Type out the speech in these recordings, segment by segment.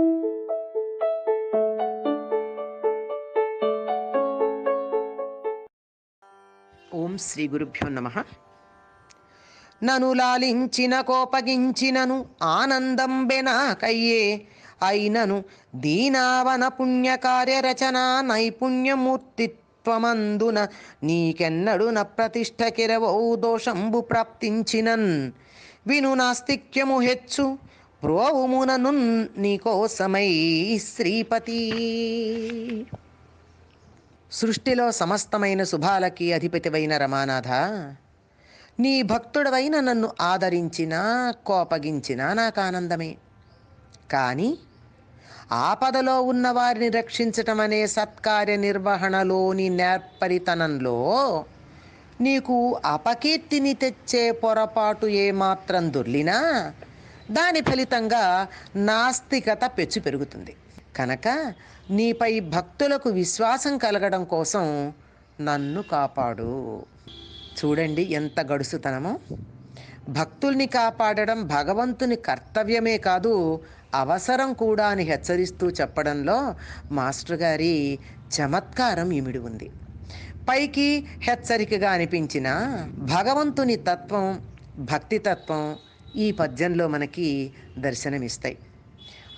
ఓం శ్రీ గురుభ్యో నమ. నను లాలించిన కోపగించినను ఆనందం కయ్యే అయినను దీనావన పుణ్యకార్య రచన నైపుణ్యమూర్తిత్వమందున నీకెన్నడు న ప్రతిష్ట దోషంబు ప్రాప్తించినన్. విను నాస్తిక్యము హెచ్చు ప్రోవుమునను నీకోసమై శ్రీపతి. సృష్టిలో సమస్తమైన శుభాలకి అధిపతివైన రమానాథ నీ భక్తుడవైన నన్ను ఆదరించినా కోపగించినా నాకు ఆనందమే. కానీ ఆపదలో ఉన్న వారిని రక్షించటం అనే సత్కార్య నిర్వహణలోని నేర్పరితనంలో నీకు అపకీర్తిని తెచ్చే పొరపాటు ఏమాత్రం దొర్లినా దాని ఫలితంగా నాస్తికత పెచ్చు పెరుగుతుంది. కనుక నీపై భక్తులకు విశ్వాసం కలగడం కోసం నన్ను కాపాడు. చూడండి ఎంత గడుసుతనమో. భక్తుల్ని కాపాడడం భగవంతుని కర్తవ్యమే కాదు అవసరం కూడా అని హెచ్చరిస్తూ చెప్పడంలో మాస్టర్ గారి చమత్కారం ఇమిడి ఉంది. పైకి హెచ్చరికగా అనిపించిన భగవంతుని తత్వం భక్తి తత్వం ఈ పద్యంలో మనకి దర్శనమిస్తాయి.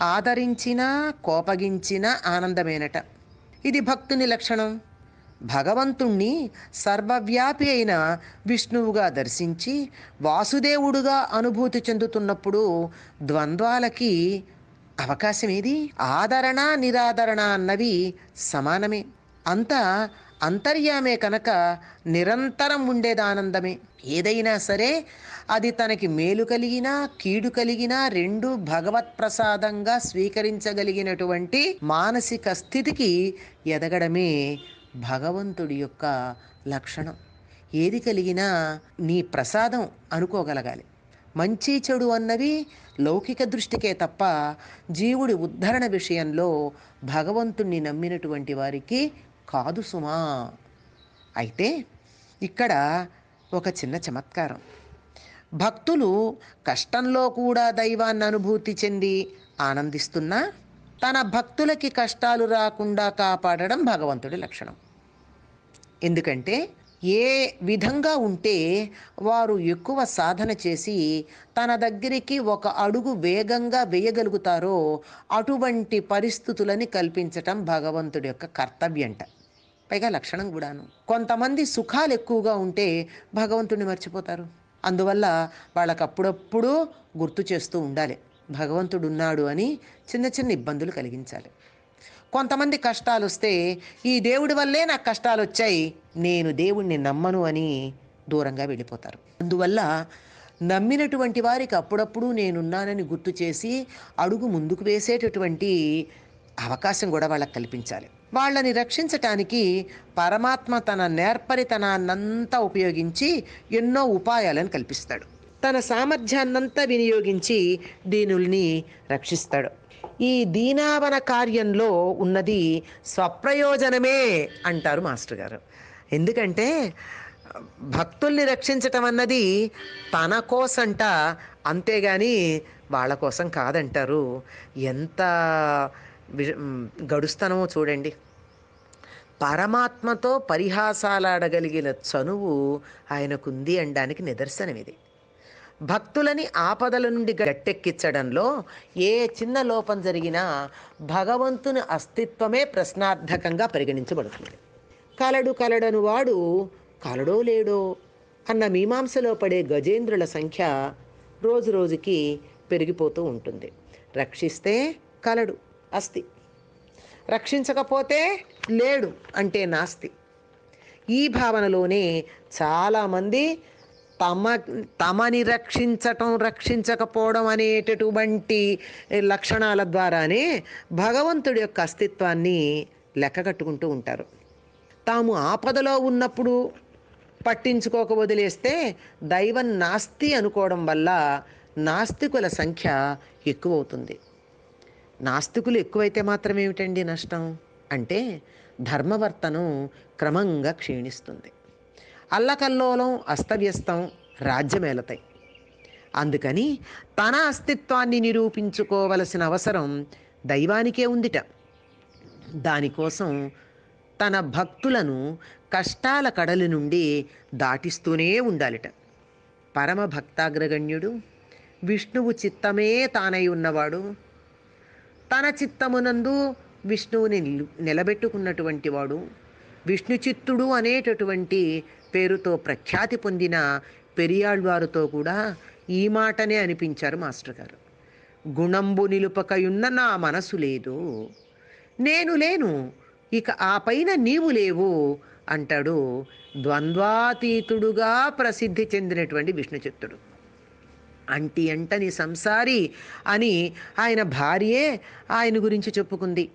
ఆదరించిన కోపగించిన ఆనందమేనట. ఇది భక్తుని లక్షణం. భగవంతుణ్ణి సర్వవ్యాపి అయిన విష్ణువుగా దర్శించి వాసుదేవుడుగా అనుభూతి చెందుతున్నప్పుడు ద్వంద్వాలకి అవకాశం ఏది ఆదరణ నిరాదరణ అన్నవి సమానమే. అంతా అంతర్యామే కనుక నిరంతరం ఉండేది ఆనందమే ఏదైనా సరే అది తనకి మేలు కలిగినా కీడు కలిగినా రెండు భగవత్ ప్రసాదంగా స్వీకరించగలిగినటువంటి మానసిక స్థితికి ఎదగడమే భగవంతుడి యొక్క లక్షణం. ఏది కలిగినా నీ ప్రసాదం అనుకోగలగాలి. మంచి చెడు అన్నవి లౌకిక దృష్టికే తప్ప జీవుడి ఉద్ధరణ విషయంలో భగవంతుణ్ణి నమ్మినటువంటి వారికి కాదు సుమా. అయితే ఇక్కడ ఒక చిన్న చమత్కారం. భక్తులు కష్టంలో కూడా దైవాన్ని అనుభూతి చెంది ఆనందిస్తున్నా తన భక్తులకి కష్టాలు రాకుండా కాపాడడం భగవంతుడి లక్షణం. ఎందుకంటే ఏ విధంగా ఉంటే వారు ఎక్కువ సాధన చేసి తన దగ్గరికి ఒక అడుగు వేగంగా వేయగలుగుతారో అటువంటి పరిస్థితులని కల్పించటం భగవంతుడి యొక్క కర్తవ్యంట. పైగా లక్షణం కూడాను. కొంతమంది సుఖాలు ఎక్కువగా ఉంటే భగవంతుడిని మర్చిపోతారు. అందువల్ల వాళ్ళకి అప్పుడప్పుడు గుర్తు చేస్తూ ఉండాలి. భగవంతుడు ఉన్నాడు అని చిన్న చిన్న ఇబ్బందులు కలిగించాలి. కొంతమంది కష్టాలు వస్తే ఈ దేవుడి వల్లే నాకు కష్టాలు వచ్చాయి నేను దేవుణ్ణి నమ్మను అని దూరంగా వెళ్ళిపోతారు. అందువల్ల నమ్మినటువంటి వారికి అప్పుడప్పుడు నేనున్నానని గుర్తు చేసి అడుగు ముందుకు వేసేటటువంటి అవకాశం కూడా వాళ్ళకి కల్పించాలి. వాళ్ళని రక్షించటానికి పరమాత్మ తన నేర్పరితనాన్నంతా ఉపయోగించి ఎన్నో ఉపాయాలను కల్పిస్తాడు. తన సామర్థ్యాన్నంతా వినియోగించి దీనుల్ని రక్షిస్తాడు. ఈ దీనావన కార్యంలో ఉన్నది స్వప్రయోజనమే అంటారు మాస్టర్ గారు. ఎందుకంటే భక్తుల్ని రక్షించటం అన్నది తన కోసంట అంతేగాని వాళ్ళ కోసం కాదంటారు. ఎంత గడుస్తనము చూడండి. పరమాత్మతో పరిహాసాలాడగలిగిన చనువు ఆయనకుంది అనడానికి నిదర్శనం ఇది. భక్తులని ఆపదల నుండి గట్టెక్కించడంలో ఏ చిన్న లోపం జరిగినా భగవంతుని అస్తిత్వమే ప్రశ్నార్థకంగా పరిగణించబడుతుంది. కలడు కలడను వాడు కలడో లేడో అన్న మీమాంసలో పడే గజేంద్రుల సంఖ్య రోజు రోజుకి పెరిగిపోతూ ఉంటుంది. రక్షిస్తే కలడు. అస్తి రక్షించకపోతే లేడు అంటే నాస్తి. ఈ భావనలోనే చాలామంది తమ తమని రక్షించటం రక్షించకపోవడం అనేటటువంటి లక్షణాల ద్వారానే భగవంతుడి యొక్క అస్తిత్వాన్ని లెక్కగట్టుకుంటూ ఉంటారు. తాము ఆపదలో ఉన్నప్పుడు పట్టించుకోక వదిలేస్తే దైవం నాస్తి అనుకోవడం వల్ల నాస్తికుల సంఖ్య ఎక్కువవుతుంది. నాస్తికులు ఎక్కువైతే మాత్రం ఏమిటండి నష్టం? అంటే ధర్మవర్తనం క్రమంగా క్షీణిస్తుంది. అల్లకల్లోలం అస్తవ్యస్తం రాజ్యమేలతాయి. అందుకని తన అస్తిత్వాన్ని నిరూపించుకోవలసిన అవసరం దైవానికే ఉందిట. దానికోసం తన భక్తులను కష్టాల కడలి నుండి దాటిస్తూనే ఉండాలిట. పరమ భక్తాగ్రగణ్యుడు విష్ణువు చిత్తమే తానై ఉన్నవాడు తన చిత్తమునందు విష్ణువుని నిలబెట్టుకున్నటువంటి వాడు. విష్ణు చిత్తుడు అనేటటువంటి పేరుతో ప్రఖ్యాతి పొందిన పెరియాళ్వారుతో కూడా ఈ మాటనే అనిపించారు మాస్టర్ గారు. గుణంబు నిలుపకయున్న నా మనసు లేదు. నేను లేను ఇక ఆ పైన నీవు లేవు అంటాడు ద్వంద్వాతీతుడుగా ప్రసిద్ధి చెందినటువంటి విష్ణుచిత్తుడు. అంటి అంటని సంసారి అని ఆయన భార్యే ఆయన గురించి చెప్పుకుంది.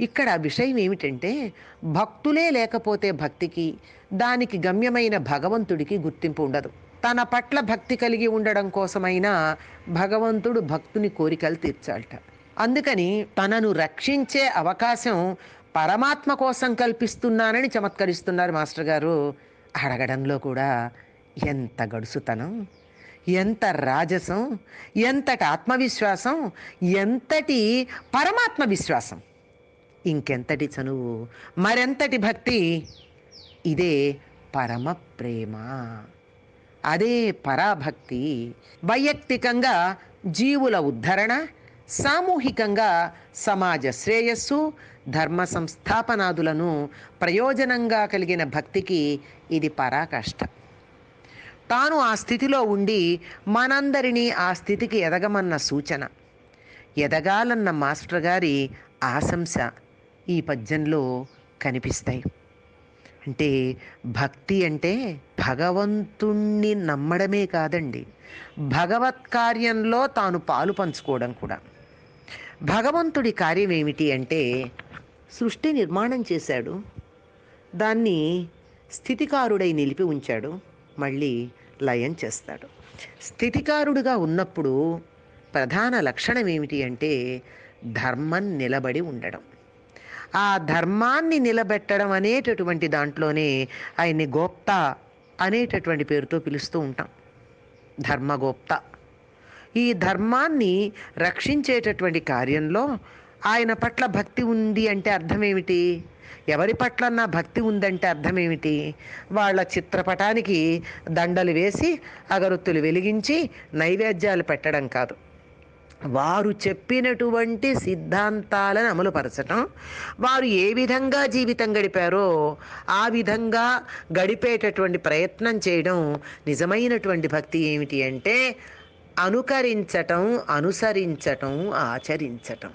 ఇక్కడ విషయం ఏమిటంటే భక్తులే లేకపోతే భక్తికి దానికి గమ్యమైన భగవంతుడికి గుర్తింపు ఉండదు. తన పట్ల భక్తి కలిగి ఉండడం కోసమైనా భగవంతుడు భక్తుని కోరికలు తీర్చాలట. అందుకని తనను రక్షించే అవకాశం పరమాత్మ కోసం కల్పిస్తున్నానని చమత్కరిస్తున్నారు మాస్టర్ గారు. అడగడంలో కూడా ఎంత గడుసుతనం. ఎంత రాజసం ఎంతటి ఆత్మవిశ్వాసం ఎంతటి పరమాత్మ విశ్వాసం ఇంకెంతటి చనువు మరెంతటి భక్తి ఇదే పరమ ప్రేమ. అదే పరాభక్తి. వైయక్తికంగా జీవుల ఉద్ధరణ సామూహికంగా సమాజ శ్రేయస్సు ధర్మ సంస్థాపనాదులను ప్రయోజనంగా కలిగిన భక్తికి ఇది పరాకాష్ట. తాను ఆ స్థితిలో ఉండి మనందరినీ ఆ స్థితికి ఎదగమన్న సూచన. ఎదగాలన్న మాస్టర్ గారి ఆశంస ఈ పద్యంలో కనిపిస్తాయి. అంటే భక్తి అంటే భగవంతుణ్ణి నమ్మడమే కాదండి. భగవత్ కార్యంలో తాను పాలు పంచుకోవడం కూడా. భగవంతుడి కార్యం ఏమిటి అంటే సృష్టి నిర్మాణం చేశాడు. దాన్ని స్థితికారుడై నిలిపి ఉంచాడు. మళ్ళీ లయం చేస్తాడు. స్థితికారుడుగా ఉన్నప్పుడు ప్రధాన లక్షణం ఏమిటి అంటే ధర్మం నిలబడి ఉండడం. ఆ ధర్మాన్ని నిలబెట్టడం అనేటటువంటి దాంట్లోనే ఆయన్ని గోప్త అనేటటువంటి పేరుతో పిలుస్తూ ఉంటాం. ధర్మగోప్త. ఈ ధర్మాన్ని రక్షించేటటువంటి కార్యంలో ఆయన పట్ల భక్తి ఉంది అంటే అర్థం ఏమిటి? ఎవరి పట్ల నా భక్తి ఉందంటే అర్థం ఏమిటి వాళ్ళ చిత్రపటానికి దండలు వేసి అగరొత్తులు వెలిగించి నైవేద్యాలు పెట్టడం కాదు. వారు చెప్పినటువంటి సిద్ధాంతాలను అమలుపరచటం వారు ఏ విధంగా జీవితం గడిపారో ఆ విధంగా గడిపేటటువంటి ప్రయత్నం చేయడం నిజమైనటువంటి భక్తి ఏమిటి అంటే అనుకరించటం అనుసరించటం ఆచరించటం.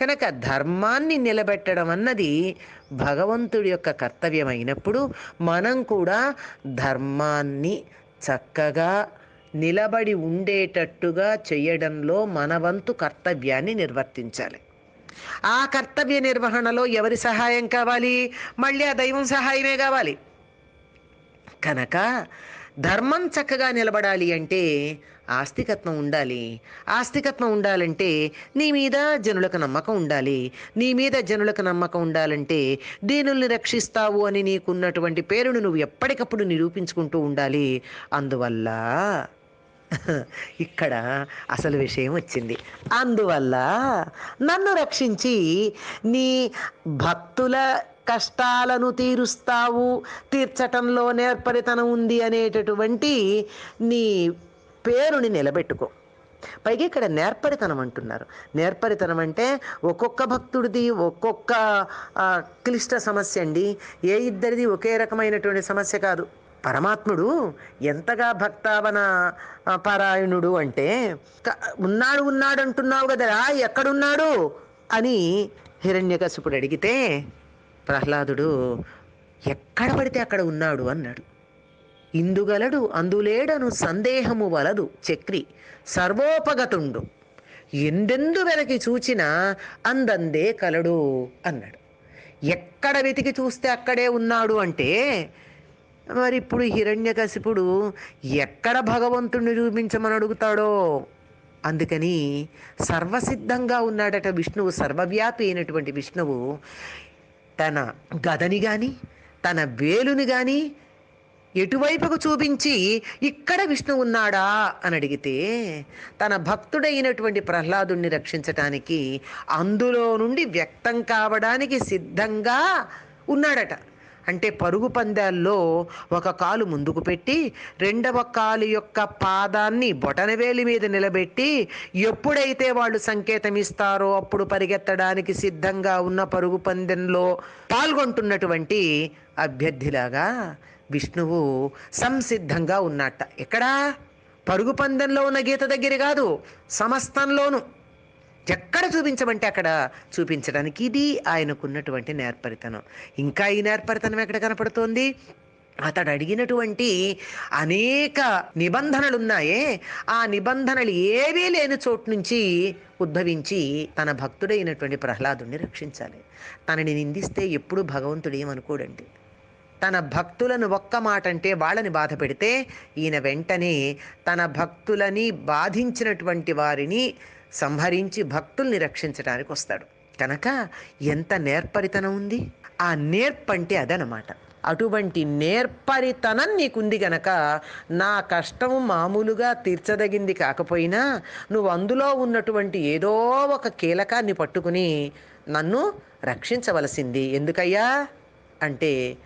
కనుక ధర్మాన్ని నిలబెట్టడం అన్నది భగవంతుడి యొక్క కర్తవ్యమైనప్పుడు మనం కూడా ధర్మాన్ని చక్కగా నిలబడి ఉండేటట్టుగా చేయడంలో మన వంతు కర్తవ్యాన్ని నిర్వర్తించాలి. ఆ కర్తవ్య నిర్వహణలో ఎవరి సహాయం కావాలి? మళ్ళీ ఆ దైవం సహాయమే కావాలి. కనుక ధర్మం చక్కగా నిలబడాలి అంటే ఆస్తికత్వం ఉండాలి. ఆస్తికత్వం ఉండాలంటే నీ మీద జనులకు నమ్మకం ఉండాలి. నీ మీద జనులకు నమ్మకం ఉండాలంటే దీనుల్ని రక్షిస్తావు అని నీకున్నటువంటి పేరును నువ్వు ఎప్పటికప్పుడు నిరూపించుకుంటూ ఉండాలి. అందువల్ల ఇక్కడ అసలు విషయం వచ్చింది. అందువల్ల నన్ను రక్షించి నీ భక్తుల కష్టాలను తీరుస్తావు తీర్చటంలో నేర్పరితనం ఉంది అనేటటువంటి నీ పేరుని నిలబెట్టుకో. పైగా ఇక్కడ నేర్పరితనం అంటున్నారు. నేర్పరితనం అంటే ఒక్కొక్క భక్తుడిది ఒక్కొక్క క్లిష్ట సమస్య అండి. ఏ ఇద్దరిది ఒకే రకమైనటువంటి సమస్య కాదు. పరమాత్ముడు ఎంతగా భక్తావన పారాయణుడు అంటే క- ఉన్నాడు ఉన్నాడు అంటున్నావు కదా ఎక్కడున్నాడు? అని హిరణ్యకశిపుడు అడిగితే ప్రహ్లాదుడు ఎక్కడ పడితే అక్కడ ఉన్నాడు అన్నాడు. ఇందుగలడు అందులేడను సందేహము వలదు చక్రి సర్వోపగతుండు. ఎందెందు వెనక్కి చూచినా అందందే కలడు అన్నాడు. ఎక్కడ వెతికి చూస్తే అక్కడే ఉన్నాడు అంటే మరి ఇప్పుడు హిరణ్యకశిపుడు ఎక్కడ భగవంతుణ్ణి చూపించమని అడుగుతాడో? అందుకని సర్వసిద్ధంగా ఉన్నాడట విష్ణువు సర్వవ్యాపి అయినటువంటి విష్ణువు తన గదని కానీ తన వేలుని కానీ ఎటువైపుకు చూపించి ఇక్కడ విష్ణు ఉన్నాడా అని అడిగితే తన భక్తుడైనటువంటి ప్రహ్లాదుణ్ణి రక్షించటానికి అందులో నుండి వ్యక్తం కావడానికి సిద్ధంగా ఉన్నాడట. అంటే పరుగు పందాల్లో ఒక కాలు ముందుకు పెట్టి రెండవ కాలు యొక్క పాదాన్ని బొటనవేలి మీద నిలబెట్టి ఎప్పుడైతే వాళ్ళు సంకేతం ఇస్తారో అప్పుడు పరిగెత్తడానికి సిద్ధంగా ఉన్న పరుగు పందెంలో పాల్గొంటున్నటువంటి అభ్యర్థిలాగా విష్ణువు సంసిద్ధంగా ఉన్నట్ట ఎక్కడా? పరుగు పందెంలో ఉన్న గీత దగ్గర కాదు సమస్తంలోనూ. ఎక్కడ చూపించమంటే అక్కడ చూపించడానికి ఇది ఆయనకున్నటువంటి నేర్పరితనం. ఇంకా ఈ నేర్పరితనం ఎక్కడ కనపడుతోంది? అతడు అడిగినటువంటి అనేక నిబంధనలు ఉన్నాయే ఆ నిబంధనలు ఏవీ లేని చోటు నుంచి ఉద్భవించి తన భక్తుడైనటువంటి ప్రహ్లాదుని రక్షించాలి. తనని నిందిస్తే ఎప్పుడు భగవంతుడు ఏమనుకోడండి? తన భక్తులను ఒక్క మాట అంటే వాళ్ళని బాధ పెడితే ఈయన వెంటనే తన భక్తులని బాధించినటువంటి వారిని సంహరించి భక్తుల్ని రక్షించడానికి వస్తాడు. కనుక ఎంత నేర్పరితనం ఉంది? ఆ నేర్పంటే అదనమాట. అటువంటి నేర్పరితనం నీకుంది గనక నా కష్టం మామూలుగా తీర్చదగింది కాకపోయినా నువ్వు అందులో ఉన్నటువంటి ఏదో ఒక కీలకాన్ని పట్టుకుని నన్ను రక్షించవలసింది. ఎందుకయ్యా? అంటే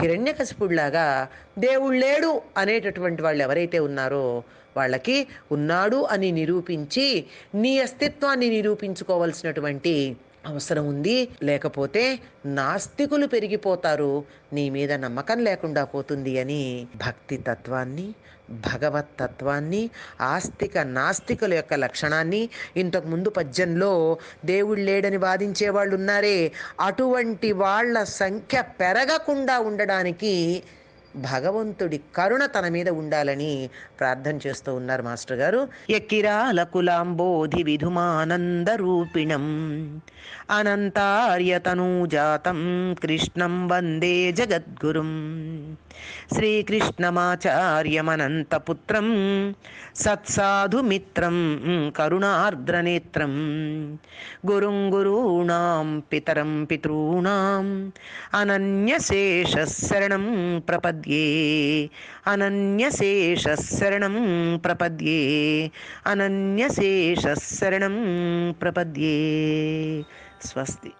హిరణ్యకశిపుడిలాగా దేవుళ్ళేడు అనేటటువంటి వాళ్ళు ఎవరైతే ఉన్నారో వాళ్ళకి ఉన్నాడు అని నిరూపించి నీ అస్తిత్వాన్ని నిరూపించుకోవలసినటువంటి అవసరం ఉంది. లేకపోతే నాస్తికులు పెరిగిపోతారు. నీ మీద నమ్మకం లేకుండా పోతుంది అని భక్తి తత్వాన్ని భగవత్ తత్వాన్ని ఆస్తిక నాస్తికుల యొక్క లక్షణాన్ని ఇంతకు ముందు పద్యంలో దేవుడు లేడని వాదించే వాళ్ళు ఉన్నారే. అటువంటి వాళ్ళ సంఖ్య పెరగకుండా ఉండడానికి భగవంతుడి కరుణ తన మీద ఉండాలని ప్రార్థన చేస్తూ ఉన్నారు మాస్టర్ గారు. ఎక్కిరాల కులాంబోధి విధుమానంద రూపిణం అనంతార్యతనూజాతం కృష్ణం వందే జగద్గురుం శ్రీకృష్ణమాచార్యమనంతపుత్రం సత్సాధుమిత్రం కరుణార్ద్రనేత్రం గురుం గురూణాం పితరం పితॄణాం అనన్యశేషశరణం ప్రపద్యే ప్రపద్యే. అనన్యశేషరణం ప్రపద్యే. అనన్యశేషరణం ప్రపద్యే. స్వస్తి.